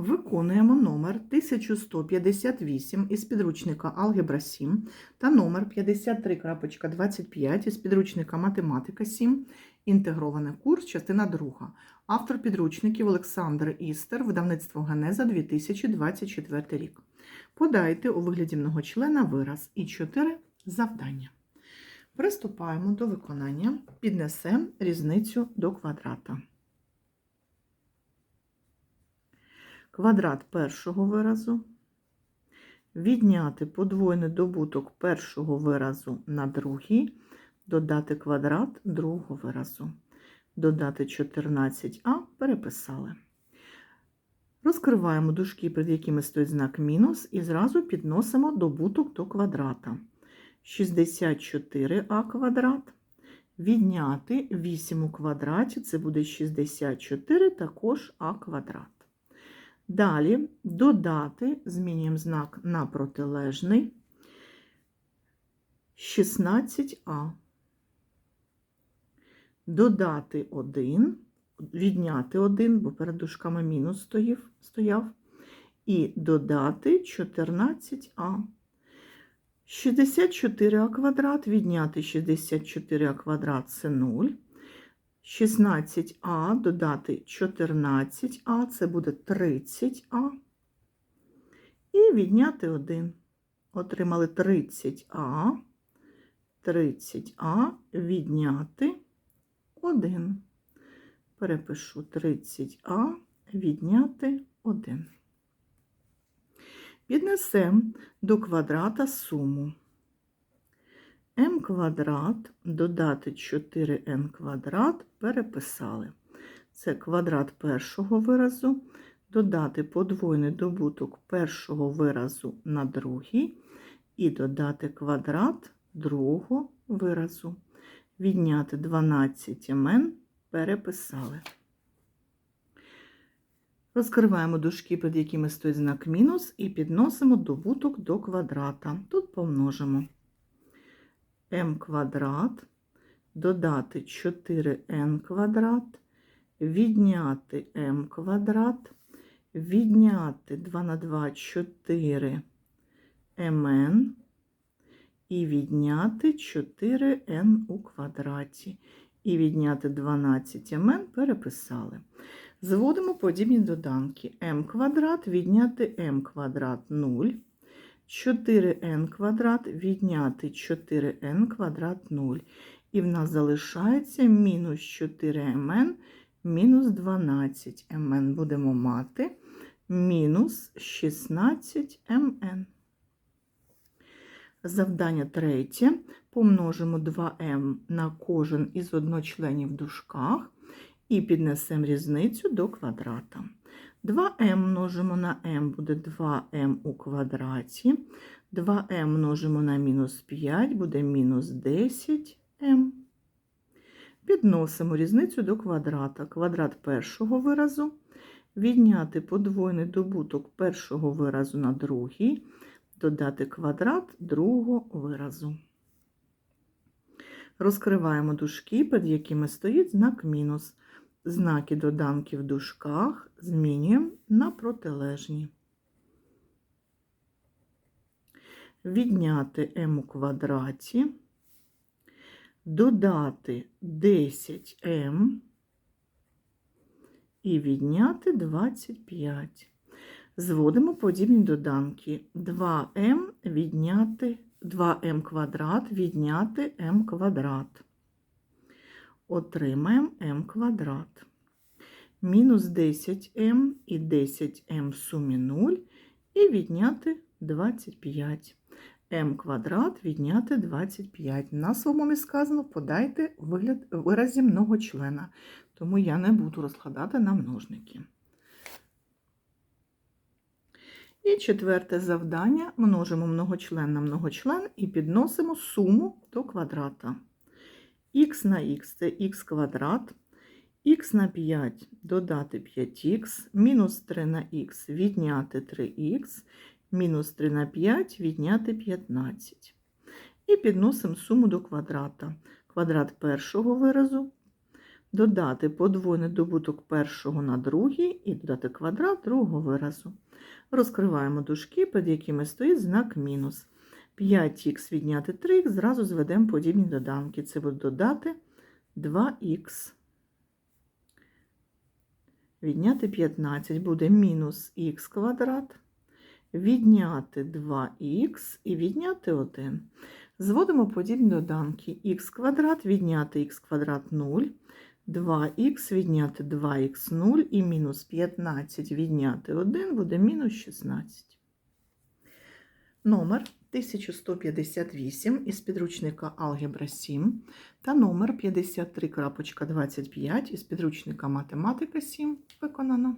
Виконуємо номер 1158 із підручника Алгебра 7 та номер 53.25 із підручника Математика 7, інтегрований курс, частина 2. Автор підручників Олександр Істер, видавництво Генеза 2024 рік. Подайте у вигляді многочлена вираз і 4 завдання. Приступаємо до виконання. Піднесемо різницю до квадрата. Квадрат першого виразу. Відняти подвойний добуток першого виразу на другий, додати квадрат другого виразу. Додати 14а переписали. Розкриваємо дужки, перед якими стоїть знак мінус, і зразу підносимо добуток до квадрата. 64а квадрат. Відняти 8 у квадраті, це буде 64, також а квадрат. Далі додати, змінюємо знак на протилежний 16а. Додати 1, відняти 1, бо перед дужками мінус стояв, стояв і додати 14а. 64а квадрат, відняти 64а квадрат це 0. 16а додати 14а, це буде 30а. І відняти 1. Отримали 30а, 30а, відняти 1. Перепишу 30а, відняти 1. Піднесемо до квадрата суму m квадрат додати 4n квадрат переписали. Це квадрат першого виразу, додати подвойний добуток першого виразу на другий і додати квадрат другого виразу. Відняти 12 мн переписали. Розкриваємо дужки, під якими стоїть знак мінус, і підносимо добуток до квадрата. Тут помножимо m квадрат, додати 4n квадрат, відняти m квадрат, відняти 2 на 2 4 mn і відняти 4n у квадраті. І відняти 12 mn переписали. Зводимо подібні доданки. m квадрат відняти m квадрат 0. 4n квадрат відняти 4n квадрат 0. І в нас залишається мінус 4mn мінус 12mn. Будемо мати мінус 16mn. Завдання третє. Помножимо 2m на кожен із одночленів в дужках і піднесемо різницю до квадрата. 2m множимо на m буде 2m у квадраті. 2m множимо на мінус 5 буде мінус 10m. Підносимо різницю до квадрата. Квадрат першого виразу. Відняти подвойний добуток першого виразу на другий, додати квадрат другого виразу. Розкриваємо дужки, під якими стоїть знак мінус. Знаки доданки в дужках змінюємо на протилежні. Відняти m у квадраті, додати 10m і відняти 25. Зводимо подібні доданки. 2m відняти 2m квадрат відняти m квадрат отримаємо m квадрат. Мінус 10m і 10m в сумі 0 і відняти 25. m квадрат відняти 25. На своєму сказано, подайте вигляд виразі многочлена, тому я не буду розкладати на множники. І четверте завдання множимо многочлен на многочлен і підносимо суму до квадрата х на х це х квадрат, х на 5 додати 5х, мінус 3 на х відняти 3х, мінус 3 на 5 відняти 15. І підносимо суму до квадрата. Квадрат першого виразу додати подвойний добуток першого на другий і додати квадрат другого виразу. Розкриваємо дужки, під якими стоїть знак мінус. 5х відняти 3х, зразу зведемо подібні доданки. Це буде додати 2х. Відняти 15 буде мінус х квадрат. Відняти 2х і відняти 1. Зводимо подібні доданки. х квадрат відняти х квадрат 0. 2х відняти 2х 0 і мінус 15 відняти 1 буде мінус 16. Номер 1158 із підручника Алгебра 7 та номер 53.25 із підручника Математика 7 виконано.